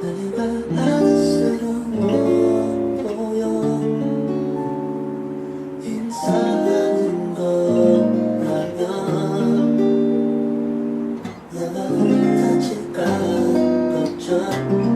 내가 안쓰러워 보여. 인사 love.